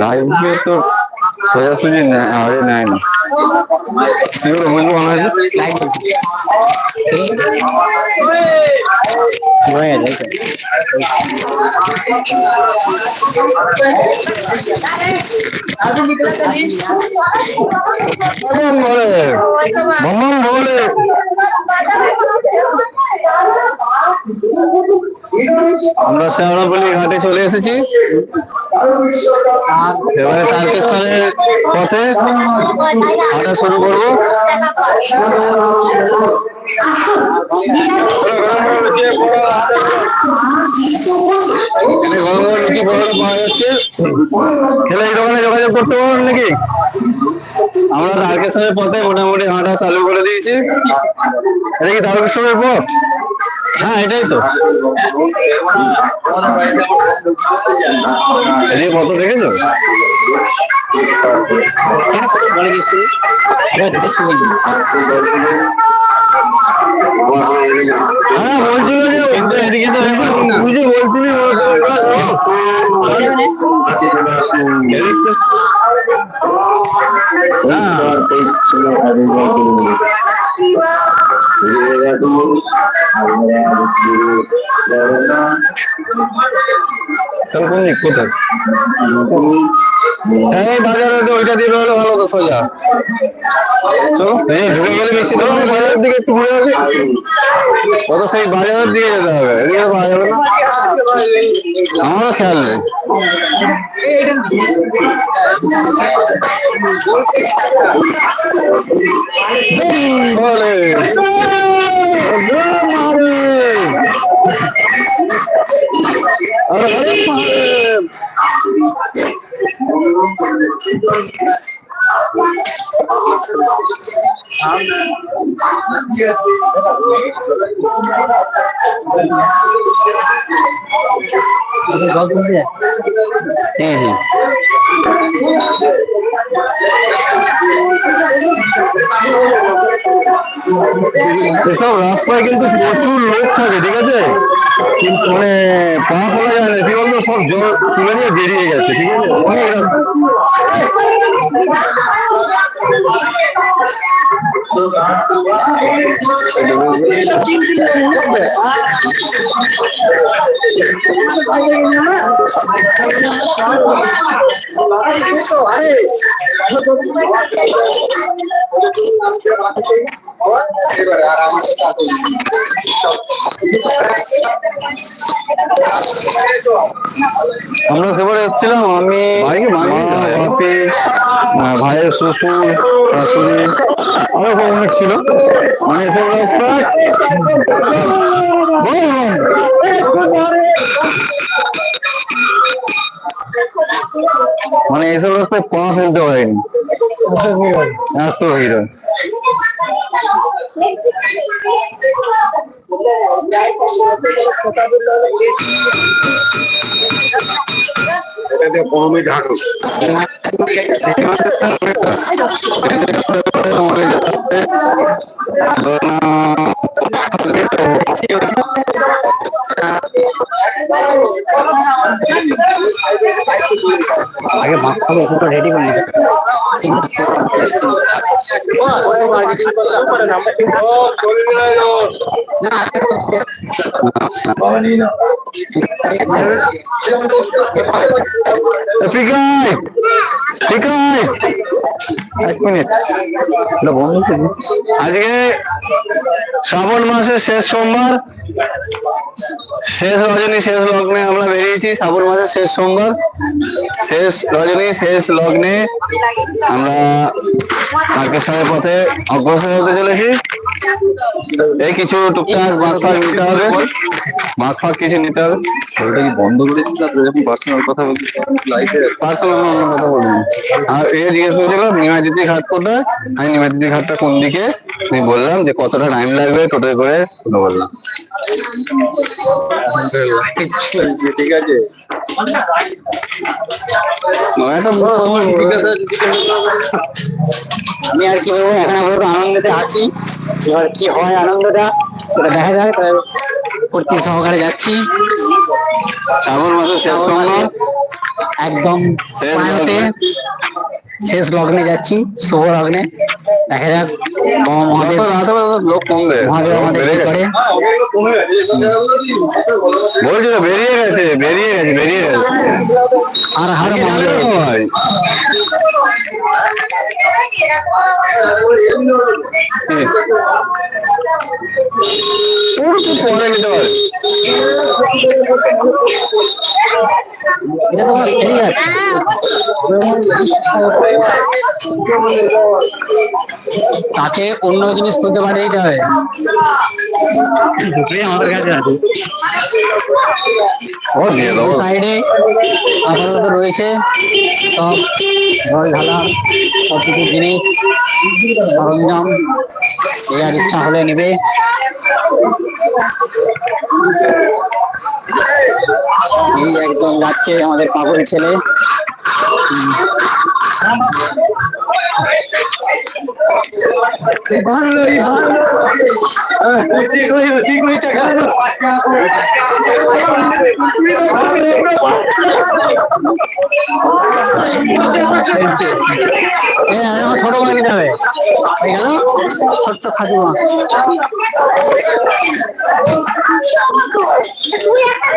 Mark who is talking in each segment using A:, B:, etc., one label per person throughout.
A: লাইভে তো সোজাসুজি আরে নেয় না মনে হয়েছে ভগবান বলে ভগবান বলে আমরা শ্যাওড়াপল্লি ঘাটে চলে এসেছি। এবারে তারকেশ্বরের পথে হাঁটা শুরু করব। পাওয়া যাচ্ছে খেলে এই যোগাযোগ করতে পারবেন নাকি আমরা তারকেশ্বরের পথে মোটামুটি হাঁটা চালু করে দিয়েছি এটা কি তারকেশ্বরের পথ হ্যাঁ এটাই তো এদিকে কত দেখেছ হ্যাঁ বলছিল যে এদিকে তো বুঝে বলছিলি এদিক তো তাহলে কোন দিক কোথায় হ্যাঁ বাজারে তো ওইটা দিয়ে হলে ভালো তো সোজা চলো ঢুকে গেলে বেশি ধরো বাজারের দিকে একটু ঘুরে আসি কত সেই বাজারের দিকে যেতে হবে। এদিকে পাওয়া যাবে না। আমারও খেয়াল নেই। আরে মহাদেব এসব রাস্তায় কিন্তু প্রচুর লোক থাকে ঠিক আছে? কিন্তু মানে পা ফেলা যায় না কি বলতো, সব জল তুলে নিয়ে বেরিয়ে গেছে, ঠিক আছে? অনেক আমরা সেবারে এসেছিলাম আমি বাপি ভাইয়ের শ্বশুর শাশুড়ি আরও সব অনেক ছিল। মানে এসব রাস্তায় মানে এসব রাস্তায় পা ফেলতে পারিনি। এত ভিড়। হয়।
B: আগে ভাত খাব ওষুধটা রেডি করে নিতে
A: এক মিনিট আজকে শ্রাবণ মাসের শেষ সোমবার শেষ রজনী শেষ লগ্নে আমরা বেরিয়েছি শ্রাবণ মাসের শেষ সোমবার শেষ রজনী শেষ লগ্নে আমরা তারকেশ্বরের পথে অগ্রসর হতে চলেছি। এই কিছু টুকটাক মাছ ফাঁক নিতে হবে। মাছ ফাঁক কিছু নিতে হবে। ওটা কি বন্ধ করেছিস না এরকম পার্সোনাল কথা বলছিস পার্সোনাল অন্য কথা বলবি আর এ জিজ্ঞেস করেছিল নিমাদিতি ঘাট কোথায় আমি নিমাদিতি ঘাটটা কোন দিকে? আমি বললাম যে কতটা টাইম লাগবে? টোটোয় করে বললাম।
C: ঠিক আছে।
B: আমি আর কি বলব এখন আপাতত আনন্দতে আছি এবার কি হয় আনন্দটা সেটা দেখা যায় তাই ফুর্তি সহকারে যাচ্ছি
A: শ্রাবণ মাসের শেষ সোমবার
B: একদম
A: শেষ লগ্নে
B: যাচ্ছি শুভ লগ্নে দেখা যাক। মহাদেব
A: যত রাত হবে তত লোক কমবে।
B: মহাদেব আমাদের কি করে
A: বলছি তো বেরিয়ে গেছে বেরিয়ে গেছে বেরিয়ে গেছে।
B: আর হার মহাদেব
A: সবাই। পরে নিতে পারে
B: এটা তোমার তাকে অন্য জিনিস খুঁজতে পাঠিয়ে দিতে হবে আমাদের কাছে আছে
A: ও দিয়ে দেবো
B: সাইডে আপাতত রয়েছে। সব ঢালা সব কিছু জিনিস সরঞ্জাম আর ইচ্ছা হলে নেবে। এই একদম যাচ্ছে আমাদের পাগল ছেলে। ভালোই ভালো এ, আমার ছোট করে নিতে হবে হয়ে ছোট্ট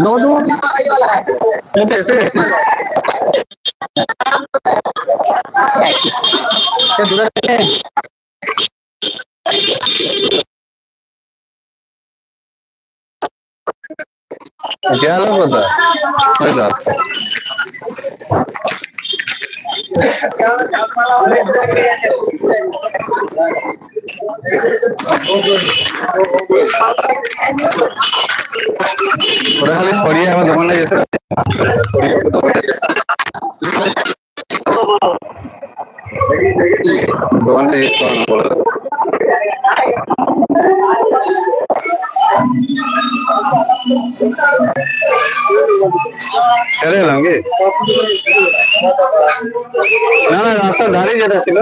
B: No, no. Este, este. ¿Qué dura?
A: গেল কোথায় ওই যাচ্ছে ওরা খালি সরিয়ে আমার দোকানে যেতে দোকানটা ইউজ করো না না রাস্তার ধারে যেটা ছিল।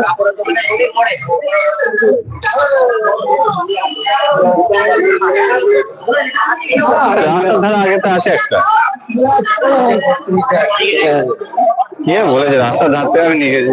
A: রাস্তার ধারে আগে তো আছে একটা। কে বলেছে রাস্তার ধার থেকে আমি নিয়ে গেছি।